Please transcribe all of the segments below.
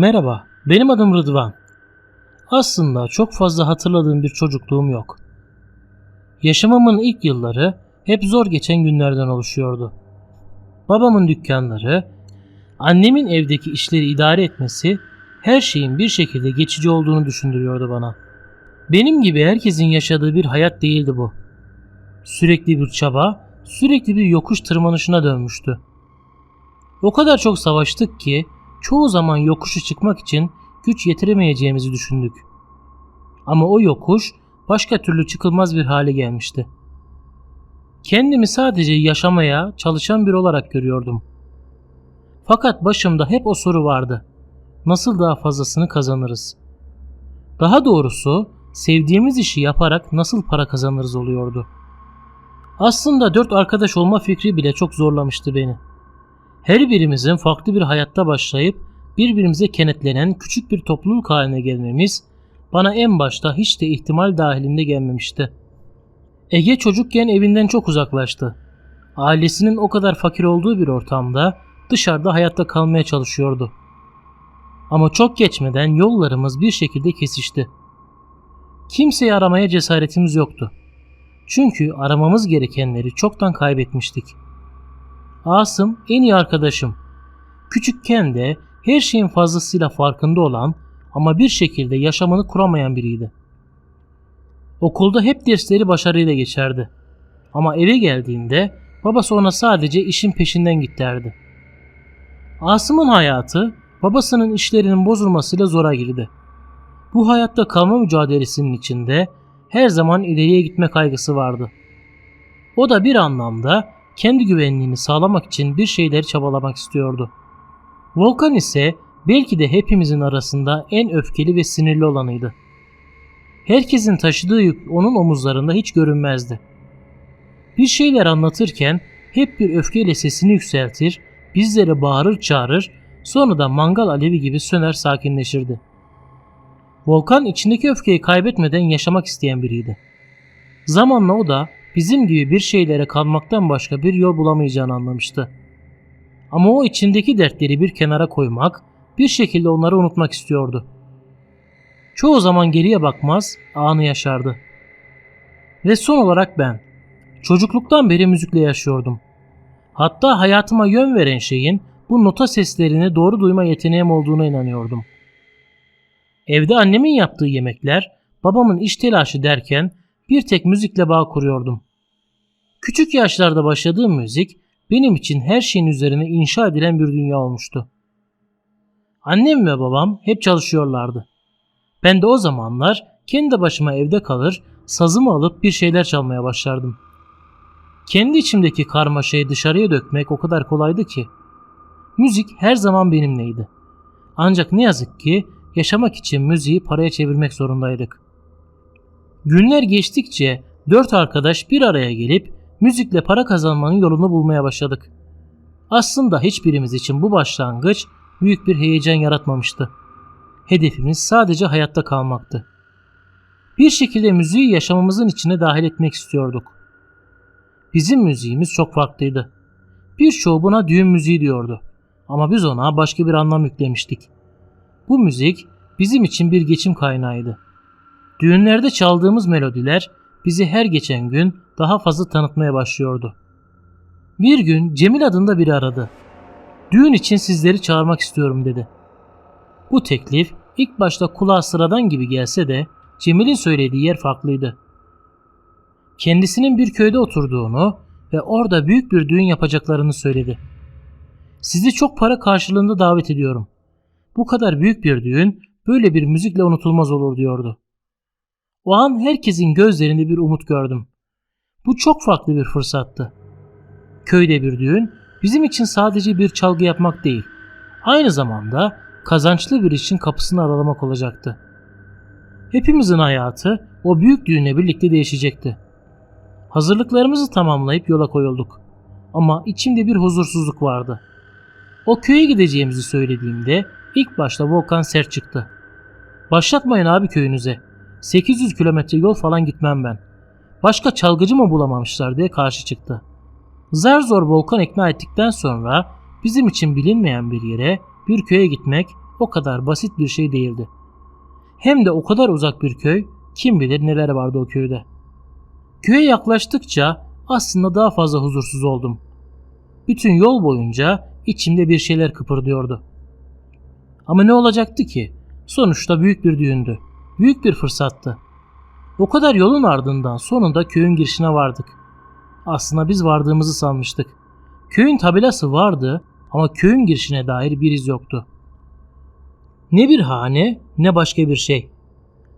Merhaba, benim adım Rıdvan. Aslında çok fazla hatırladığım bir çocukluğum yok. Yaşamımın ilk yılları hep zor geçen günlerden oluşuyordu. Babamın dükkanları, annemin evdeki işleri idare etmesi her şeyin bir şekilde geçici olduğunu düşündürüyordu bana. Benim gibi herkesin yaşadığı bir hayat değildi bu. Sürekli bir çaba, sürekli bir yokuş tırmanışına dönmüştü. O kadar çok savaştık ki çoğu zaman yokuşu çıkmak için güç yetiremeyeceğimizi düşündük. Ama o yokuş başka türlü çıkılmaz bir hale gelmişti. Kendimi sadece yaşamaya çalışan bir olarak görüyordum. Fakat başımda hep o soru vardı. Nasıl daha fazlasını kazanırız? Daha doğrusu sevdiğimiz işi yaparak nasıl para kazanırız oluyordu. Aslında dört arkadaş olma fikri bile çok zorlamıştı beni. Her birimizin farklı bir hayatta başlayıp birbirimize kenetlenen küçük bir topluluk haline gelmemiz bana en başta hiç de ihtimal dahilinde gelmemişti. Ege çocukken evinden çok uzaklaştı. Ailesinin o kadar fakir olduğu bir ortamda dışarıda hayatta kalmaya çalışıyordu. Ama çok geçmeden yollarımız bir şekilde kesişti. Kimseyi aramaya cesaretimiz yoktu. Çünkü aramamız gerekenleri çoktan kaybetmiştik. Asım en iyi arkadaşım. Küçükken de her şeyin fazlasıyla farkında olan ama bir şekilde yaşamını kuramayan biriydi. Okulda hep dersleri başarıyla geçerdi. Ama eve geldiğinde babası ona sadece işin peşinden git derdi. Asım'ın hayatı babasının işlerinin bozulmasıyla zora girdi. Bu hayatta kalma mücadelesinin içinde her zaman ileriye gitme kaygısı vardı. O da bir anlamda kendi güvenliğini sağlamak için bir şeyleri çabalamak istiyordu. Volkan ise belki de hepimizin arasında en öfkeli ve sinirli olanıydı. Herkesin taşıdığı yük onun omuzlarında hiç görünmezdi. Bir şeyler anlatırken hep bir öfkeyle sesini yükseltir, bizlere bağırır çağırır, sonra da mangal alevi gibi söner sakinleşirdi. Volkan içindeki öfkeyi kaybetmeden yaşamak isteyen biriydi. Zamanla o da bizim gibi bir şeylere kalmaktan başka bir yol bulamayacağını anlamıştı. Ama o içindeki dertleri bir kenara koymak, bir şekilde onları unutmak istiyordu. Çoğu zaman geriye bakmaz, anı yaşardı. Ve son olarak ben. Çocukluktan beri müzikle yaşıyordum. Hatta hayatıma yön veren şeyin bu nota seslerini doğru duyma yeteneğim olduğuna inanıyordum. Evde annemin yaptığı yemekler, babamın iş telaşı derken bir tek müzikle bağ kuruyordum. Küçük yaşlarda başladığım müzik benim için her şeyin üzerine inşa edilen bir dünya olmuştu. Annem ve babam hep çalışıyorlardı. Ben de o zamanlar kendi başıma evde kalır, sazımı alıp bir şeyler çalmaya başlardım. Kendi içimdeki karmaşayı dışarıya dökmek o kadar kolaydı ki. Müzik her zaman benimleydi. Ancak ne yazık ki yaşamak için müziği paraya çevirmek zorundaydık. Günler geçtikçe dört arkadaş bir araya gelip müzikle para kazanmanın yolunu bulmaya başladık. Aslında hiçbirimiz için bu başlangıç büyük bir heyecan yaratmamıştı. Hedefimiz sadece hayatta kalmaktı. Bir şekilde müziği yaşamımızın içine dahil etmek istiyorduk. Bizim müziğimiz çok farklıydı. Birçoğu buna düğün müziği diyordu. Ama biz ona başka bir anlam yüklemiştik. Bu müzik bizim için bir geçim kaynağıydı. Düğünlerde çaldığımız melodiler bizi her geçen gün daha fazla tanıtmaya başlıyordu. Bir gün Cemil adında biri aradı. Düğün için sizleri çağırmak istiyorum dedi. Bu teklif ilk başta kulağa sıradan gibi gelse de Cemil'in söylediği yer farklıydı. Kendisinin bir köyde oturduğunu ve orada büyük bir düğün yapacaklarını söyledi. Sizi çok para karşılığında davet ediyorum. Bu kadar büyük bir düğün böyle bir müzikle unutulmaz olur diyordu. O an herkesin gözlerinde bir umut gördüm. Bu çok farklı bir fırsattı. Köyde bir düğün bizim için sadece bir çalgı yapmak değil, aynı zamanda kazançlı bir işin kapısını aralamak olacaktı. Hepimizin hayatı o büyük düğünle birlikte değişecekti. Hazırlıklarımızı tamamlayıp yola koyulduk. Ama içimde bir huzursuzluk vardı. O köye gideceğimizi söylediğimde ilk başta Volkan sert çıktı. Başlatmayın abi köyünüze. 800 kilometre yol falan gitmem ben. Başka çalgıcı mı bulamamışlar diye karşı çıktı. Zar zor Volkan ikna ettikten sonra bizim için bilinmeyen bir yere bir köye gitmek o kadar basit bir şey değildi. Hem de o kadar uzak bir köy, kim bilir neler vardı o köyde. Köye yaklaştıkça aslında daha fazla huzursuz oldum. Bütün yol boyunca içimde bir şeyler kıpırdıyordu. Ama ne olacaktı ki? Sonuçta büyük bir düğündü. Büyük bir fırsattı. O kadar yolun ardından sonunda köyün girişine vardık. Aslında biz vardığımızı sanmıştık. Köyün tabelası vardı ama köyün girişine dair bir iz yoktu. Ne bir hane ne başka bir şey.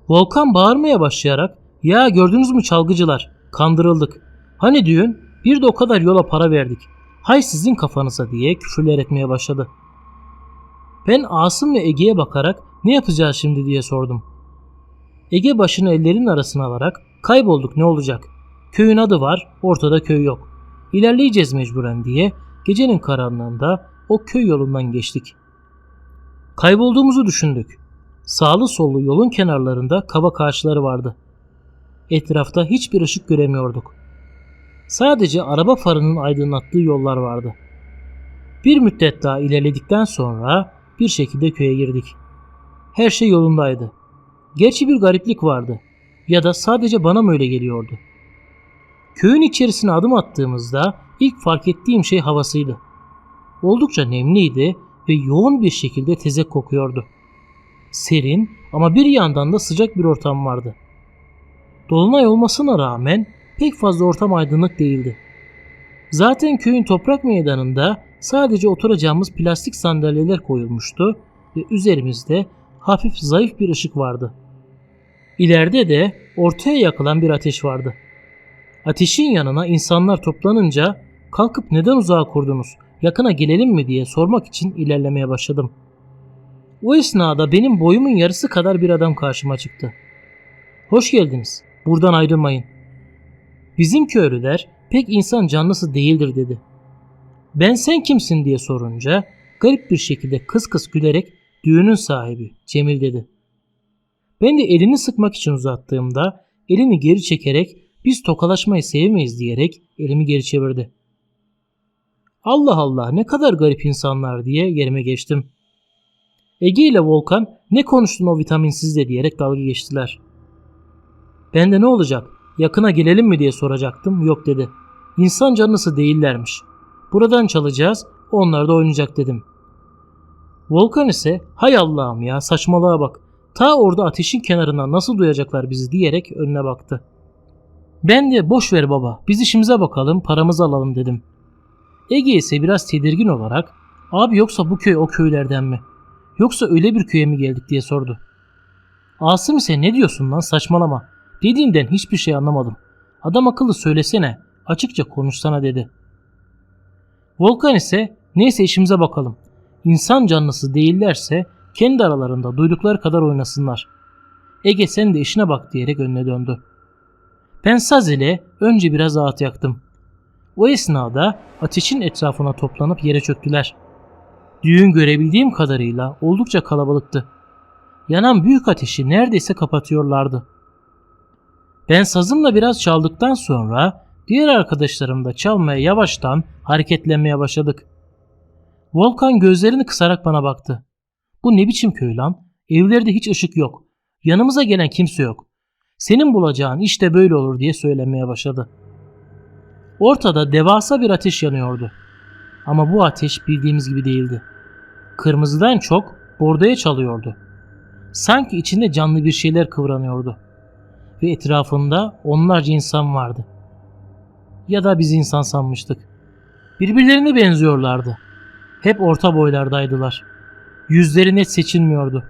Volkan bağırmaya başlayarak ya gördünüz mü çalgıcılar kandırıldık. Hani düğün bir de o kadar yola para verdik. Hay sizin kafanıza diye küfürler etmeye başladı. Ben Asım ve Ege'ye bakarak ne yapacağız şimdi diye sordum. Ege başını ellerin arasına alarak kaybolduk ne olacak? Köyün adı var ortada köy yok. İlerleyeceğiz mecburen diye gecenin karanlığında o köy yolundan geçtik. Kaybolduğumuzu düşündük. Sağlı sollu yolun kenarlarında kavak ağaçları vardı. Etrafta hiçbir ışık göremiyorduk. Sadece araba farının aydınlattığı yollar vardı. Bir müddet daha ilerledikten sonra bir şekilde köye girdik. Her şey yolundaydı. Gerçi bir gariplik vardı. Ya da sadece bana mı öyle geliyordu? Köyün içerisine adım attığımızda ilk fark ettiğim şey havasıydı. Oldukça nemliydi ve yoğun bir şekilde tezek kokuyordu. Serin ama bir yandan da sıcak bir ortam vardı. Dolunay olmasına rağmen pek fazla ortam aydınlık değildi. Zaten köyün toprak meydanında sadece oturacağımız plastik sandalyeler koyulmuştu ve üzerimizde hafif zayıf bir ışık vardı. İleride de ortaya yakılan bir ateş vardı. Ateşin yanına insanlar toplanınca kalkıp neden uzağa kurdunuz, yakına gelelim mi diye sormak için ilerlemeye başladım. O esnada benim boyumun yarısı kadar bir adam karşıma çıktı. Hoş geldiniz, buradan ayrılmayın. Bizim köylüler pek insan canlısı değildir dedi. Ben sen kimsin diye sorunca garip bir şekilde kıs kıs gülerek düğünün sahibi Cemil dedi. Ben de elini sıkmak için uzattığımda elini geri çekerek biz tokalaşmayı sevmeyiz diyerek elimi geri çevirdi. Allah Allah ne kadar garip insanlar diye yerime geçtim. Ege ile Volkan ne konuştun o vitaminsiz de diyerek dalga geçtiler. Ben de ne olacak yakına gelelim mi diye soracaktım yok dedi. İnsan canlısı değillermiş. Buradan çalacağız onlar da oynayacak dedim. Volkan ise hay Allah'ım ya saçmalığa bak. Ta orada ateşin kenarından nasıl duyacaklar bizi diyerek önüne baktı. Ben de boş ver baba biz işimize bakalım paramızı alalım dedim. Ege ise biraz tedirgin olarak abi yoksa bu köy o köylerden mi? Yoksa öyle bir köye mi geldik diye sordu. Asım ise ne diyorsun lan saçmalama. Dediğinden hiçbir şey anlamadım. Adam akıllı söylesene açıkça konuşsana dedi. Volkan ise neyse işimize bakalım. İnsan canlısı değillerse kendi aralarında duydukları kadar oynasınlar. Ege sen de işine bak diyerek önüne döndü. Ben saz ile önce biraz ağıt yaktım. O esnada ateşin etrafına toplanıp yere çöktüler. Düğün görebildiğim kadarıyla oldukça kalabalıktı. Yanan büyük ateşi neredeyse kapatıyorlardı. Ben sazımla biraz çaldıktan sonra diğer arkadaşlarım da çalmaya yavaştan hareketlenmeye başladık. Volkan gözlerini kısarak bana baktı. Bu ne biçim köy lan? Evlerde hiç ışık yok. Yanımıza gelen kimse yok. Senin bulacağın işte böyle olur diye söylemeye başladı. Ortada devasa bir ateş yanıyordu. Ama bu ateş bildiğimiz gibi değildi. Kırmızıdan çok bordoya çalıyordu. Sanki içinde canlı bir şeyler kıvranıyordu. Ve etrafında onlarca insan vardı. Ya da biz insan sanmıştık. Birbirlerine benziyorlardı. Hep orta boylardaydılar. Yüzleri net seçilmiyordu.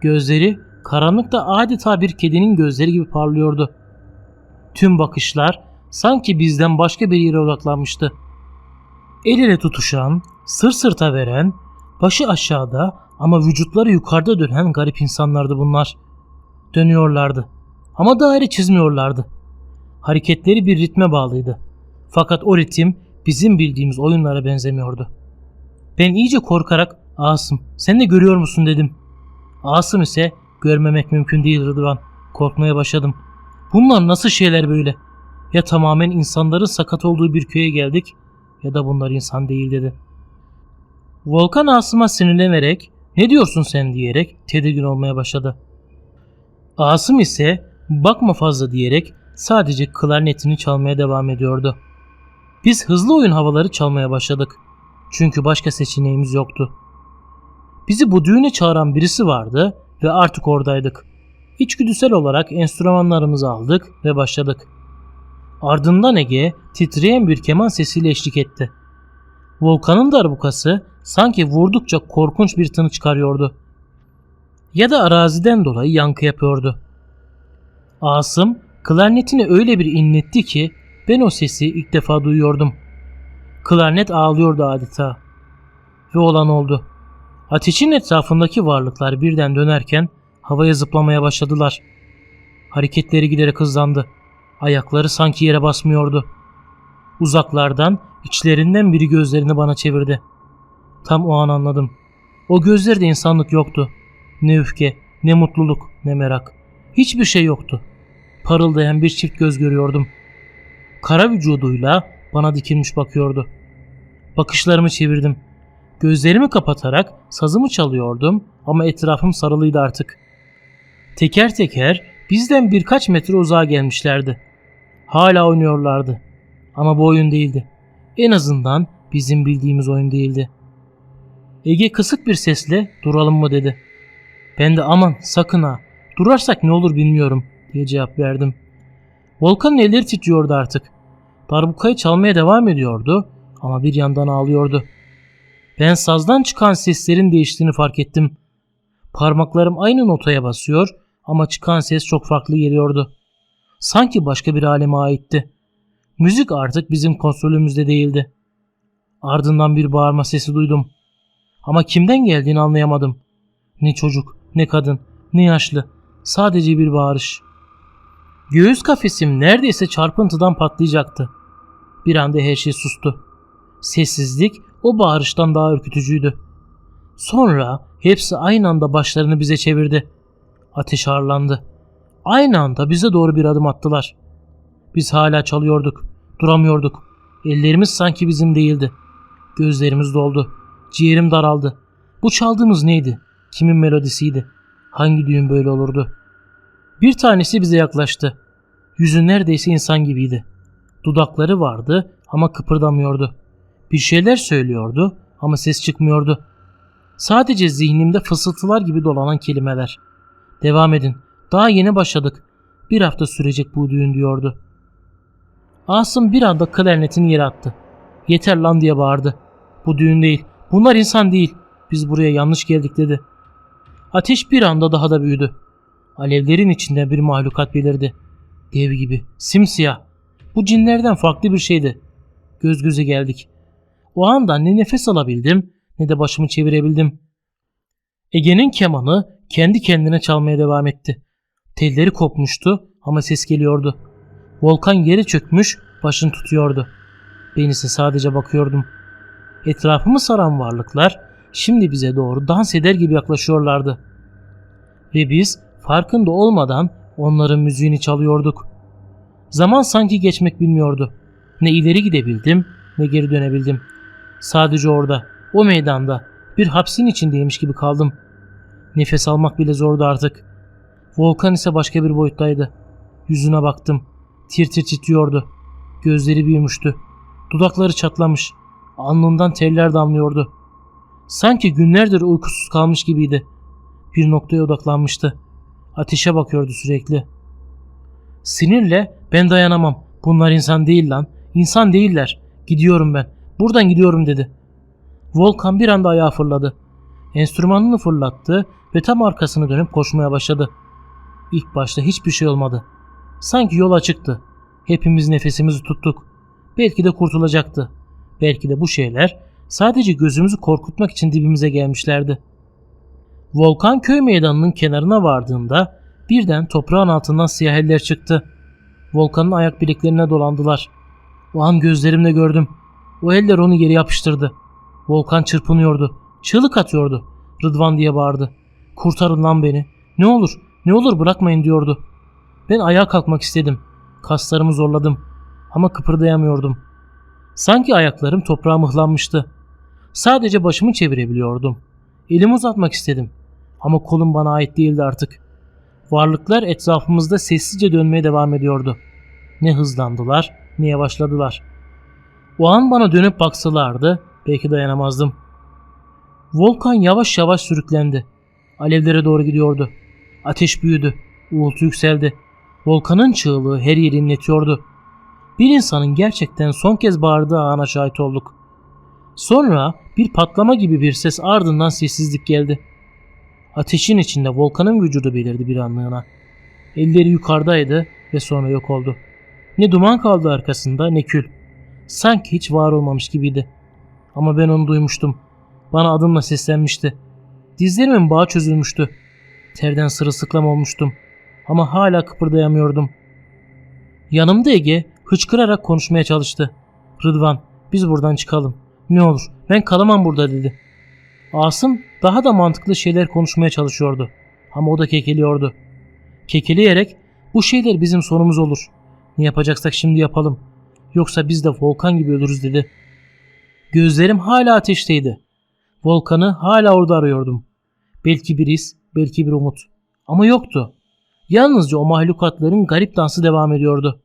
Gözleri karanlıkta adeta bir kedinin gözleri gibi parlıyordu. Tüm bakışlar sanki bizden başka bir yere odaklanmıştı. El ele tutuşan, sır sırta veren, başı aşağıda ama vücutları yukarıda dönen garip insanlardı bunlar. Dönüyorlardı ama daire çizmiyorlardı. Hareketleri bir ritme bağlıydı. Fakat o ritim bizim bildiğimiz oyunlara benzemiyordu. Ben iyice korkarak Asım sen de görüyor musun dedim. Asım ise görmemek mümkün değil Rıdvan. Korkmaya başladım. Bunlar nasıl şeyler böyle? Ya tamamen insanların sakat olduğu bir köye geldik ya da bunlar insan değil dedi. Volkan Asım'a sinirlenerek Ne diyorsun sen diyerek tedirgin olmaya başladı. Asım ise bakma fazla diyerek sadece klarnetini çalmaya devam ediyordu. Biz hızlı oyun havaları çalmaya başladık. Çünkü başka seçeneğimiz yoktu. Bizi bu düğüne çağıran birisi vardı ve artık oradaydık. İçgüdüsel olarak enstrümanlarımızı aldık ve başladık. Ardından Ege titreyen bir keman sesiyle eşlik etti. Volkan'ın darbukası sanki vurdukça korkunç bir tını çıkarıyordu. Ya da araziden dolayı yankı yapıyordu. Asım klarnetini öyle bir inletti ki ben o sesi ilk defa duyuyordum. Klarnet ağlıyordu adeta. Ve olan oldu. Ateşin etrafındaki varlıklar birden dönerken havaya zıplamaya başladılar. Hareketleri giderek hızlandı. Ayakları sanki yere basmıyordu. Uzaklardan içlerinden biri gözlerini bana çevirdi. Tam o an anladım. O gözlerde insanlık yoktu. Ne öfke, ne mutluluk, ne merak. Hiçbir şey yoktu. Parıldayan bir çift göz görüyordum. Kara vücuduyla bana dikilmiş bakıyordu. Bakışlarımı çevirdim. Gözlerimi kapatarak sazımı çalıyordum ama etrafım sarılıydı artık. Teker teker bizden birkaç metre uzağa gelmişlerdi. Hala oynuyorlardı. Ama bu oyun değildi. En azından bizim bildiğimiz oyun değildi. Ege kısık bir sesle duralım mı dedi. Ben de aman sakın ha durarsak ne olur bilmiyorum diye cevap verdim. Volkan'ın elleri titriyordu artık. Darbukayı çalmaya devam ediyordu ama bir yandan ağlıyordu. Ben sazdan çıkan seslerin değiştiğini fark ettim. Parmaklarım aynı notaya basıyor ama çıkan ses çok farklı geliyordu. Sanki başka bir aleme aitti. Müzik artık bizim kontrolümüzde değildi. Ardından bir bağırma sesi duydum. Ama kimden geldiğini anlayamadım. Ne çocuk, ne kadın, ne yaşlı. Sadece bir bağırış. Göğüs kafesim neredeyse çarpıntıdan patlayacaktı. Bir anda her şey sustu. Sessizlik o bağırıştan daha ürkütücüydü. Sonra hepsi aynı anda başlarını bize çevirdi. Ateş ağırlandı. Aynı anda bize doğru bir adım attılar. Biz hala çalıyorduk. Duramıyorduk. Ellerimiz sanki bizim değildi. Gözlerimiz doldu. Ciğerim daraldı. Bu çaldığımız neydi? Kimin melodisiydi? Hangi düğün böyle olurdu? Bir tanesi bize yaklaştı. Yüzü neredeyse insan gibiydi. Dudakları vardı ama kıpırdamıyordu. Bir şeyler söylüyordu ama ses çıkmıyordu. Sadece zihnimde fısıltılar gibi dolanan kelimeler. Devam edin. Daha yeni başladık. Bir hafta sürecek bu düğün diyordu. Asım bir anda klarnetini yere attı. Yeter lan diye bağırdı. Bu düğün değil. Bunlar insan değil. Biz buraya yanlış geldik dedi. Ateş bir anda daha da büyüdü. Alevlerin içinde bir mahlukat belirdi. Dev gibi, simsiyah. Bu cinlerden farklı bir şeydi. Göz göze geldik. O anda ne nefes alabildim ne de başımı çevirebildim. Ege'nin kemanı kendi kendine çalmaya devam etti. Telleri kopmuştu ama ses geliyordu. Volkan yere çökmüş, başını tutuyordu. Ben ise sadece bakıyordum. Etrafımı saran varlıklar şimdi bize doğru dans eder gibi yaklaşıyorlardı. Ve biz farkında olmadan onların müziğini çalıyorduk. Zaman sanki geçmek bilmiyordu. Ne ileri gidebildim ne geri dönebildim. Sadece orada, o meydanda bir hapsin içindeymiş gibi kaldım. Nefes almak bile zordu artık. Volkan ise başka bir boyuttaydı. Yüzüne baktım. Tir tir titriyordu. Gözleri büyümüştü. Dudakları çatlamış. Alnından teller damlıyordu. Sanki günlerdir uykusuz kalmış gibiydi. Bir noktaya odaklanmıştı. Ateşe bakıyordu sürekli. Sinirle ben dayanamam. Bunlar insan değil lan. İnsan değiller. Gidiyorum ben. Buradan gidiyorum dedi. Volkan bir anda ayağa fırladı. Enstrümanını fırlattı ve tam arkasını dönüp koşmaya başladı. İlk başta hiçbir şey olmadı. Sanki yol açıktı. Hepimiz nefesimizi tuttuk. Belki de kurtulacaktı. Belki de bu şeyler sadece gözümüzü korkutmak için dibimize gelmişlerdi. Volkan köy meydanının kenarına vardığında birden toprağın altından siyah eller çıktı. Volkan'ın ayak bileklerine dolandılar. O an gözlerimle gördüm. O eller onu geri yapıştırdı. Volkan çırpınıyordu. Çığlık atıyordu. Rıdvan diye bağırdı. Kurtarın lan beni. Ne olur, ne olur bırakmayın diyordu. Ben ayağa kalkmak istedim. Kaslarımı zorladım. Ama kıpırdayamıyordum. Sanki ayaklarım toprağa mıhlanmıştı. Sadece başımı çevirebiliyordum. Elimi uzatmak istedim. Ama kolum bana ait değildi artık. Varlıklar etrafımızda sessizce dönmeye devam ediyordu. Ne hızlandılar ne yavaşladılar. O an bana dönüp baksalardı belki dayanamazdım. Volkan yavaş yavaş sürüklendi. Alevlere doğru gidiyordu. Ateş büyüdü. Uğultu yükseldi. Volkanın çığlığı her yeri inletiyordu. Bir insanın gerçekten son kez bağırdığı ana şahit olduk. Sonra bir patlama gibi bir ses ardından sessizlik geldi. Ateşin içinde volkanın vücudu belirdi bir anlığına. Elleri yukarıdaydı ve sonra yok oldu. Ne duman kaldı arkasında ne kül. Sanki hiç var olmamış gibiydi. Ama ben onu duymuştum. Bana adımla seslenmişti. Dizlerimin bağı çözülmüştü. Terden sırılsıklam olmuştum. Ama hala kıpırdayamıyordum. Yanımda Ege hıçkırarak konuşmaya çalıştı. Rıdvan biz buradan çıkalım. Ne olur ben kalamam burada dedi. Asım daha da mantıklı şeyler konuşmaya çalışıyordu. Ama o da kekeliyordu. Kekeleyerek bu şeyler bizim sonumuz olur. Ne yapacaksak şimdi yapalım. Yoksa biz de volkan gibi ölürüz dedi. Gözlerim hala ateşteydi. Volkanı hala orada arıyordum. Belki bir iz, belki bir umut. Ama yoktu. Yalnızca o mahlukatların garip dansı devam ediyordu.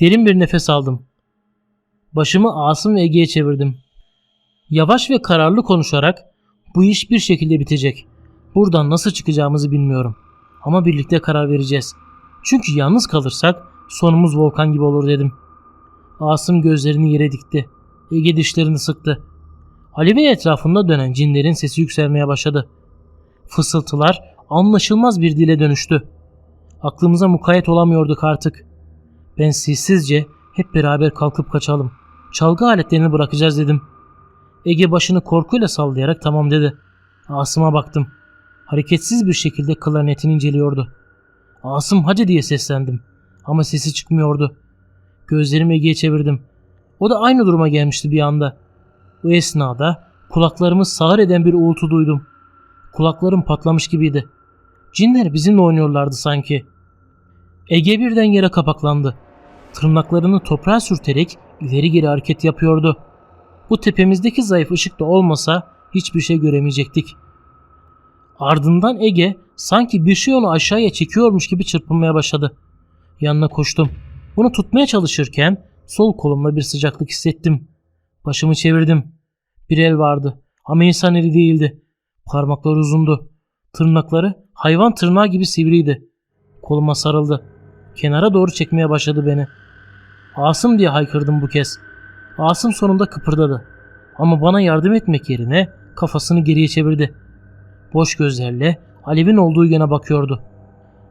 Derin bir nefes aldım. Başımı Asım ve Ege'ye çevirdim. Yavaş ve kararlı konuşarak bu iş bir şekilde bitecek. Buradan nasıl çıkacağımızı bilmiyorum. Ama birlikte karar vereceğiz. Çünkü yalnız kalırsak sonumuz volkan gibi olur dedim. Asım gözlerini yere dikti. Ege dişlerini sıktı. Ali etrafında dönen cinlerin sesi yükselmeye başladı. Fısıltılar anlaşılmaz bir dile dönüştü. Aklımıza mukayyet olamıyorduk artık. Ben sessizce hep beraber kalkıp kaçalım. Çalgı aletlerini bırakacağız dedim. Ege başını korkuyla sallayarak tamam dedi. Asım'a baktım. Hareketsiz bir şekilde klarnetini inceliyordu. Asım hadi diye seslendim. Ama sesi çıkmıyordu. Gözlerimi Ege'ye çevirdim. O da aynı duruma gelmişti bir anda. Bu esnada kulaklarımı sağır eden bir uğultu duydum. Kulaklarım patlamış gibiydi. Cinler bizimle oynuyorlardı sanki. Ege birden yere kapaklandı. Tırnaklarını toprağa sürterek ileri geri hareket yapıyordu. Bu tepemizdeki zayıf ışık da olmasa hiçbir şey göremeyecektik. Ardından Ege sanki bir şey onu aşağıya çekiyormuş gibi çırpınmaya başladı. Yanına koştum. Onu tutmaya çalışırken sol kolumda bir sıcaklık hissettim. Başımı çevirdim. Bir el vardı ama insan eli değildi. Parmakları uzundu. Tırnakları hayvan tırnağı gibi sivriydi. Koluma sarıldı. Kenara doğru çekmeye başladı beni. Asım diye haykırdım bu kez. Asım sonunda kıpırdadı. Ama bana yardım etmek yerine kafasını geriye çevirdi. Boş gözlerle Alev'in olduğu yöne bakıyordu.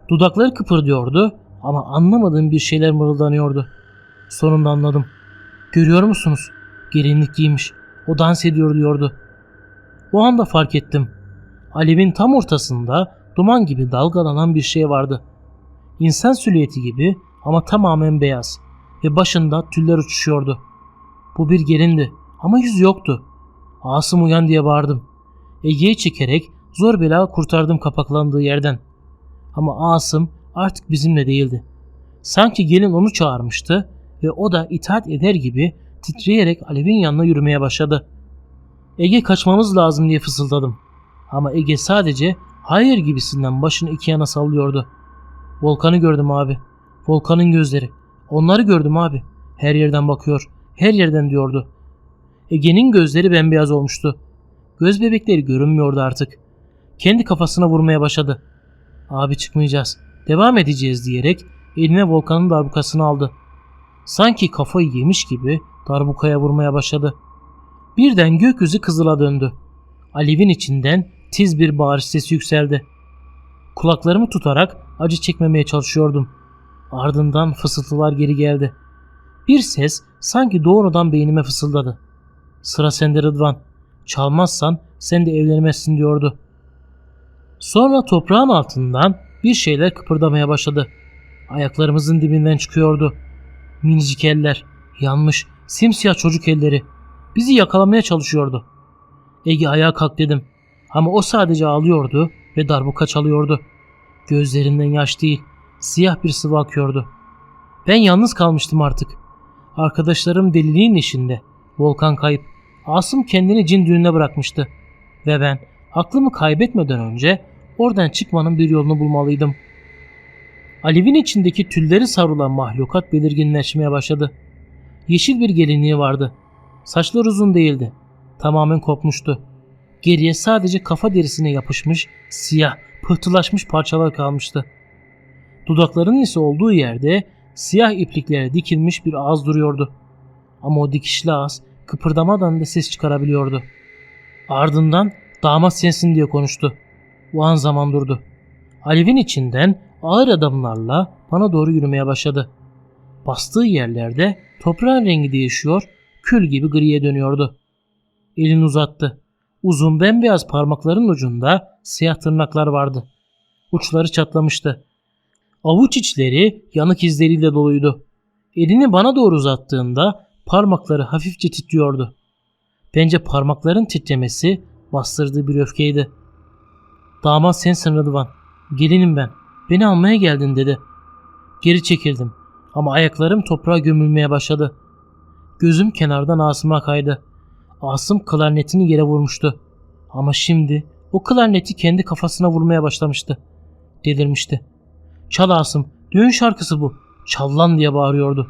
Dudakları kıpırdıyordu ama anlamadığım bir şeyler mırıldanıyordu. Sonunda anladım. Görüyor musunuz? Gelinlik giymiş. O dans ediyor diyordu. O anda fark ettim. Alev'in tam ortasında duman gibi dalgalanan bir şey vardı. İnsan silüeti gibi ama tamamen beyaz ve başında tüller uçuşuyordu. Bu bir gelindi ama yüz yoktu. Asım uyan diye bağırdım. Ege'yi çekerek zor bela kurtardım kapaklandığı yerden. Ama Asım artık bizimle değildi. Sanki gelin onu çağırmıştı ve o da itaat eder gibi titreyerek Alev'in yanına yürümeye başladı. Ege kaçmamız lazım diye fısıldadım. Ama Ege sadece hayır gibisinden başını iki yana sallıyordu. Volkan'ı gördüm abi. Volkan'ın gözleri. Onları gördüm abi. Her yerden bakıyor. Her yerden diyordu. Ege'nin gözleri bembeyaz olmuştu. Göz bebekleri görünmüyordu artık. Kendi kafasına vurmaya başladı. Abi çıkmayacağız. Devam edeceğiz diyerek eline Volkan'ın darbukasını aldı. Sanki kafayı yemiş gibi darbukaya vurmaya başladı. Birden gökyüzü kızıla döndü. Alevin içinden tiz bir bağırış sesi yükseldi. Kulaklarımı tutarak acı çekmemeye çalışıyordum. Ardından fısıltılar geri geldi. Bir ses sanki doğrudan beynime fısıldadı. Sıra sende Rıdvan. Çalmazsan sen de evlenemezsin diyordu. Sonra toprağın altından bir şeyler kıpırdamaya başladı. Ayaklarımızın dibinden çıkıyordu. Minicik eller, yanmış, simsiyah çocuk elleri. Bizi yakalamaya çalışıyordu. Ege ayağa kalk dedim. Ama o sadece ağlıyordu ve darbuka çalıyordu. Gözlerinden yaş değil, siyah bir sıvı akıyordu. Ben yalnız kalmıştım artık. Arkadaşlarım deliliğin işinde. Volkan kayıp. Asım kendini cin düğününe bırakmıştı. Ve ben Aklımı kaybetmeden önce oradan çıkmanın bir yolunu bulmalıydım. Alevin içindeki tülleri savrulan mahlukat belirginleşmeye başladı. Yeşil bir gelinliği vardı. Saçlar uzun değildi. Tamamen kopmuştu. Geriye sadece kafa derisine yapışmış, siyah, pıhtılaşmış parçalar kalmıştı. Dudaklarının ise olduğu yerde siyah ipliklere dikilmiş bir ağız duruyordu. Ama o dikişli ağız kıpırdamadan da ses çıkarabiliyordu. Ardından damat sensin diye konuştu. O an zaman durdu. Alevin içinden ağır adımlarla bana doğru yürümeye başladı. Bastığı yerlerde toprağın rengi değişiyor, kül gibi griye dönüyordu. Elini uzattı. Uzun bembeyaz parmakların ucunda siyah tırnaklar vardı. Uçları çatlamıştı. Avuç içleri yanık izleriyle doluydu. Elini bana doğru uzattığında parmakları hafifçe titriyordu. Bence parmakların titremesi bastırdığı bir öfkeydi. Damat sensin Rıdvan. Gelinim ben. Beni almaya geldin dedi. Geri çekildim ama ayaklarım toprağa gömülmeye başladı. Gözüm kenardan Asım'a kaydı. Asım klarnetini yere vurmuştu. Ama şimdi o klarneti kendi kafasına vurmaya başlamıştı. Delirmişti. Çal Asım, düğün şarkısı bu. Çal lan diye bağırıyordu.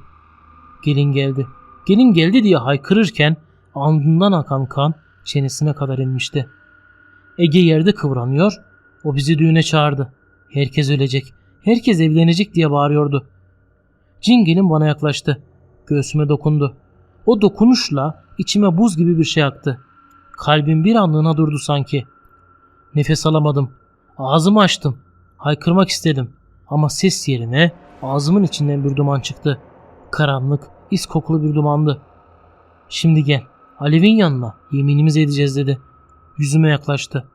Gelin geldi. Gelin geldi diye haykırırken alnından akan kan çenesine kadar inmişti. Ege yerde kıvranıyor, o bizi düğüne çağırdı. Herkes ölecek, herkes evlenecek diye bağırıyordu. Cingelin bana yaklaştı. Göğsüme dokundu. O dokunuşla içime buz gibi bir şey aktı. Kalbim bir anlığına durdu sanki. Nefes alamadım. Ağzımı açtım. Haykırmak istedim. Ama ses yerine ağzımın içinden bir duman çıktı. Karanlık, is kokulu bir dumandı. Şimdi gel. Alev'in yanına yeminimizi edeceğiz dedi. Yüzüme yaklaştı.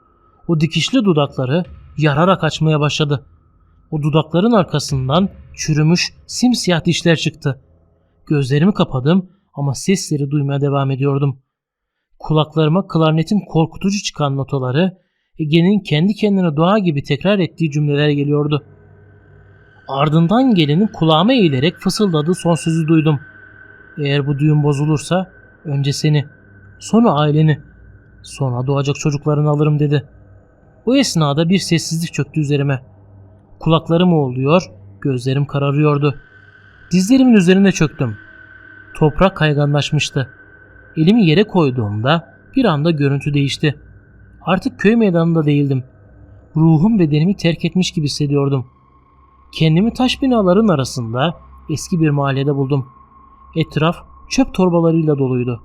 O dikişli dudakları yararak açmaya başladı. O dudakların arkasından çürümüş simsiyah dişler çıktı. Gözlerimi kapadım ama sesleri duymaya devam ediyordum. Kulaklarıma klarnetin korkutucu çıkan notaları, Ege'nin kendi kendine dua gibi tekrar ettiği cümleler geliyordu. Ardından gelinin kulağıma eğilerek fısıldadığı son sözü duydum. Eğer bu düğün bozulursa önce seni, sonra aileni, sonra doğacak çocuklarını alırım dedi. O esnada bir sessizlik çöktü üzerime. Kulaklarım uğulduyor, gözlerim kararıyordu. Dizlerimin üzerine çöktüm. Toprak kayganlaşmıştı. Elimi yere koyduğumda bir anda görüntü değişti. Artık köy meydanında değildim. Ruhum bedenimi terk etmiş gibi hissediyordum. Kendimi taş binaların arasında eski bir mahallede buldum. Etraf çöp torbalarıyla doluydu.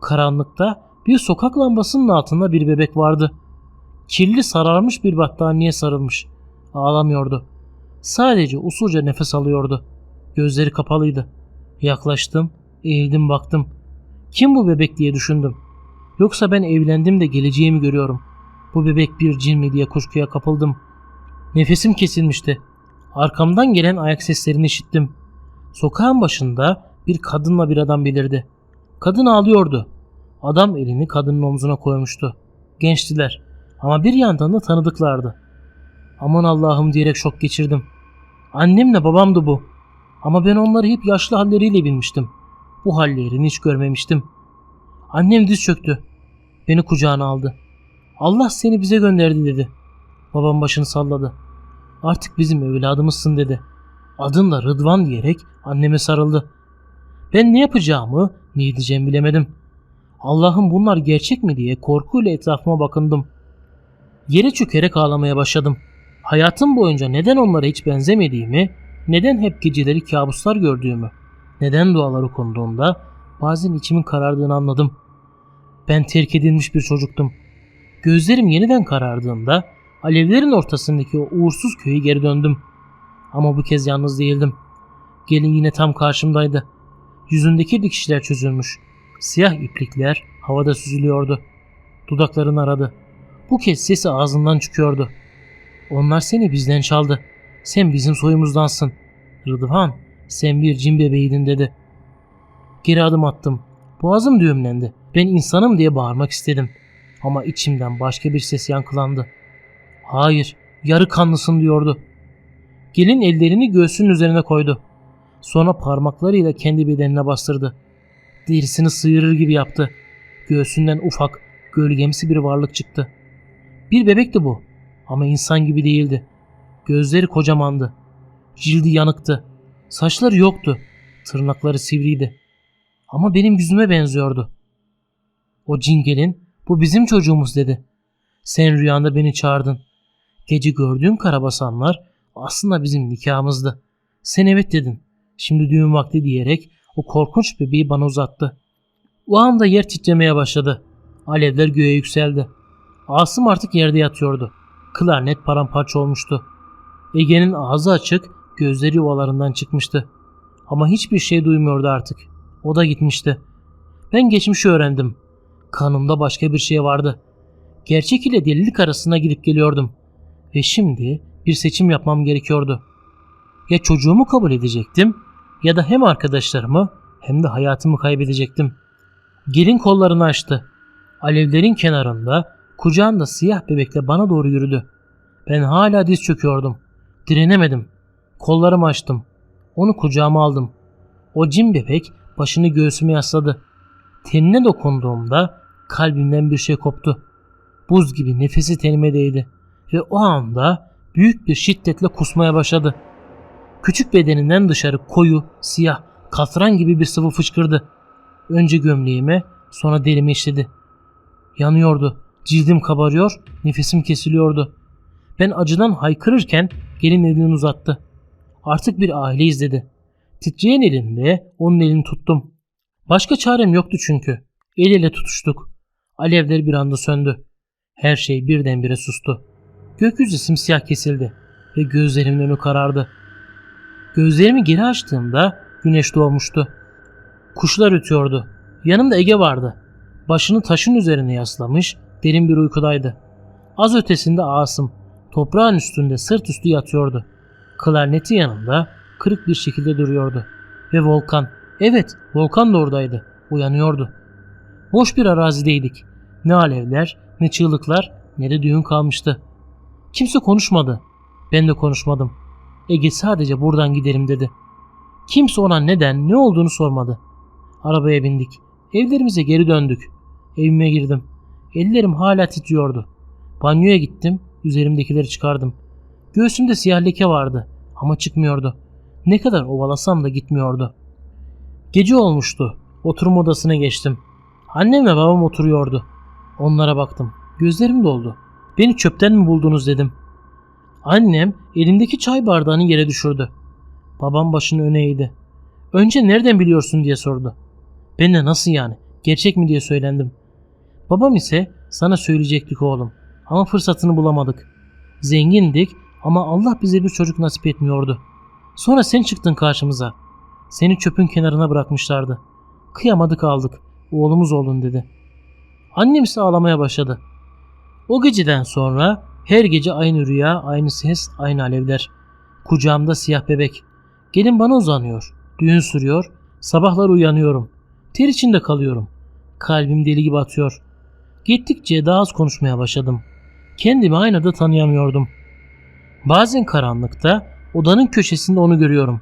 Karanlıkta bir sokak lambasının altında bir bebek vardı. Kirli sararmış bir battaniye sarılmış. Ağlamıyordu. Sadece usulca nefes alıyordu. Gözleri kapalıydı. Yaklaştım, eğildim baktım. Kim bu bebek diye düşündüm. Yoksa ben evlendim de geleceğimi görüyorum. Bu bebek bir cin mi diye kuşkuya kapıldım. Nefesim kesilmişti. Arkamdan gelen ayak seslerini işittim. Sokağın başında bir kadınla bir adam belirdi. Kadın ağlıyordu. Adam elini kadının omzuna koymuştu. Gençtiler ama bir yandan da tanıdıklardı. Aman Allah'ım diyerek şok geçirdim. Annemle babamdı bu. Ama ben onları hep yaşlı halleriyle bilmiştim. Bu hallerini hiç görmemiştim. Annem diz çöktü. Beni kucağına aldı. Allah seni bize gönderdi dedi. Babam başını salladı. Artık bizim evladımızsın dedi. Adın da Rıdvan diyerek anneme sarıldı. Ben ne yapacağımı, ne edeceğimi bilemedim. Allah'ım bunlar gerçek mi diye korkuyla etrafıma bakındım. Yere çökerek ağlamaya başladım. Hayatım boyunca neden onlara hiç benzemediğimi, neden hep geceleri kabuslar gördüğümü, neden dualar okunduğunda bazen içimin karardığını anladım. Ben terk edilmiş bir çocuktum. Gözlerim yeniden karardığında alevlerin ortasındaki o uğursuz köye geri döndüm. Ama bu kez yalnız değildim. Gelin yine tam karşımdaydı. Yüzündeki dikişler çözülmüş. Siyah iplikler havada süzülüyordu. Dudaklarını aradı. Bu kez sesi ağzından çıkıyordu. Onlar seni bizden çaldı. Sen bizim soyumuzdansın. Rıdvan sen bir cin bebeğiydin dedi. Geri adım attım. Boğazım düğümlendi. Ben insanım diye bağırmak istedim. Ama içimden başka bir ses yankılandı. Hayır, yarı kanlısın diyordu. Gelin ellerini göğsünün üzerine koydu. Sonra parmaklarıyla kendi bedenine bastırdı. Derisini sıyırır gibi yaptı. Göğsünden ufak, gölgemsi bir varlık çıktı. Bir bebekti bu ama insan gibi değildi. Gözleri kocamandı. Cildi yanıktı. Saçları yoktu. Tırnakları sivriydi. Ama benim yüzüme benziyordu. O cingelin bu bizim çocuğumuz dedi. Sen rüyanda beni çağırdın. Gece gördüğüm karabasanlar aslında bizim nikahımızdı. Sen evet dedin. Şimdi düğün vakti diyerek o korkunç bebeği bana uzattı. O anda yer titremeye başladı. Alevler göğe yükseldi. Asım artık yerde yatıyordu. Klarnet paramparça olmuştu. Ege'nin ağzı açık, gözleri yuvalarından çıkmıştı. Ama hiçbir şey duymuyordu artık. O da gitmişti. Ben geçmişi öğrendim. Kanımda başka bir şey vardı. Gerçek ile delilik arasına gidip geliyordum. Ve şimdi bir seçim yapmam gerekiyordu. Ya çocuğumu kabul edecektim ya da hem arkadaşlarımı hem de hayatımı kaybedecektim. Gelin kollarını açtı. Alevlerin kenarında kucağında siyah bebekle bana doğru yürüdü. Ben hala diz çöküyordum. Direnemedim. Kollarımı açtım. Onu kucağıma aldım. O cin bebek başını göğsüme yasladı. Tenine dokunduğumda kalbimden bir şey koptu. Buz gibi nefesi tenime değdi. Ve o anda büyük bir şiddetle kusmaya başladı. Küçük bedeninden dışarı koyu, siyah, katran gibi bir sıvı fışkırdı. Önce gömleğime, sonra derime işledi. Yanıyordu. Cildim kabarıyor, nefesim kesiliyordu. Ben acıdan haykırırken gelin elini uzattı. Artık bir aile izledi. Titreyen elimle onun elini tuttum. Başka çarem yoktu çünkü. El ele tutuştuk. Alevler bir anda söndü. Her şey birdenbire sustu. Gökyüzü simsiyah kesildi ve gözlerimin önü karardı. Gözlerimi geri açtığımda güneş doğmuştu. Kuşlar ötüyordu. Yanımda Ege vardı. Başını taşın üzerine yaslamış, derin bir uykudaydı. Az ötesinde Asım, toprağın üstünde sırt üstü yatıyordu. Klarneti yanında kırık bir şekilde duruyordu. Ve Volkan, evet Volkan da oradaydı, uyanıyordu. Boş bir arazideydik. Ne alevler, ne çığlıklar, ne de düğün kalmıştı. Kimse konuşmadı. Ben de konuşmadım. Ege sadece buradan gidelim dedi. Kimse ona neden, ne olduğunu sormadı. Arabaya bindik. Evlerimize geri döndük. Evime girdim. Ellerim hala titriyordu. Banyoya gittim. Üzerimdekileri çıkardım. Göğsümde siyah leke vardı ama çıkmıyordu. Ne kadar ovalasam da gitmiyordu. Gece olmuştu. Oturma odasına geçtim. Annem ve babam oturuyordu. Onlara baktım. Gözlerim doldu. Beni çöpten mi buldunuz dedim. Annem elindeki çay bardağını yere düşürdü. Babam başını öne eğdi. Önce nereden biliyorsun diye sordu. Ben de nasıl yani? Gerçek mi diye söylendim. Babam ise sana söyleyecektik oğlum. Ama fırsatını bulamadık. Zengindik ama Allah bize bir çocuk nasip etmiyordu. Sonra sen çıktın karşımıza. Seni çöpün kenarına bırakmışlardı. Kıyamadık aldık. Oğlumuz oldun dedi. Annem ise ağlamaya başladı. O geceden sonra her gece aynı rüya, aynı ses, aynı alevler. Kucağımda siyah bebek. Gelin bana uzanıyor. Düğün sürüyor. Sabahlar uyanıyorum. Ter içinde kalıyorum. Kalbim deli gibi atıyor. Gittikçe daha az konuşmaya başladım. Kendimi aynada tanıyamıyordum. Bazen karanlıkta odanın köşesinde onu görüyorum.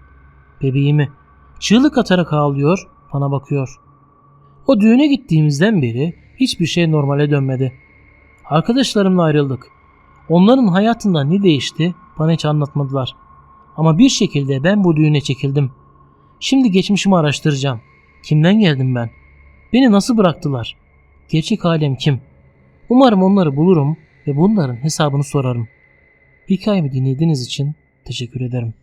Bebeğimi. Çığlık atarak ağlıyor, bana bakıyor. O düğüne gittiğimizden beri hiçbir şey normale dönmedi. Arkadaşlarımla ayrıldık. Onların hayatında ne değişti bana hiç anlatmadılar. Ama bir şekilde ben bu düğüne çekildim. Şimdi geçmişimi araştıracağım. Kimden geldim ben? Beni nasıl bıraktılar? Gerçek alem kim? Umarım onları bulurum ve bunların hesabını sorarım. Hikayemi dinlediğiniz için teşekkür ederim.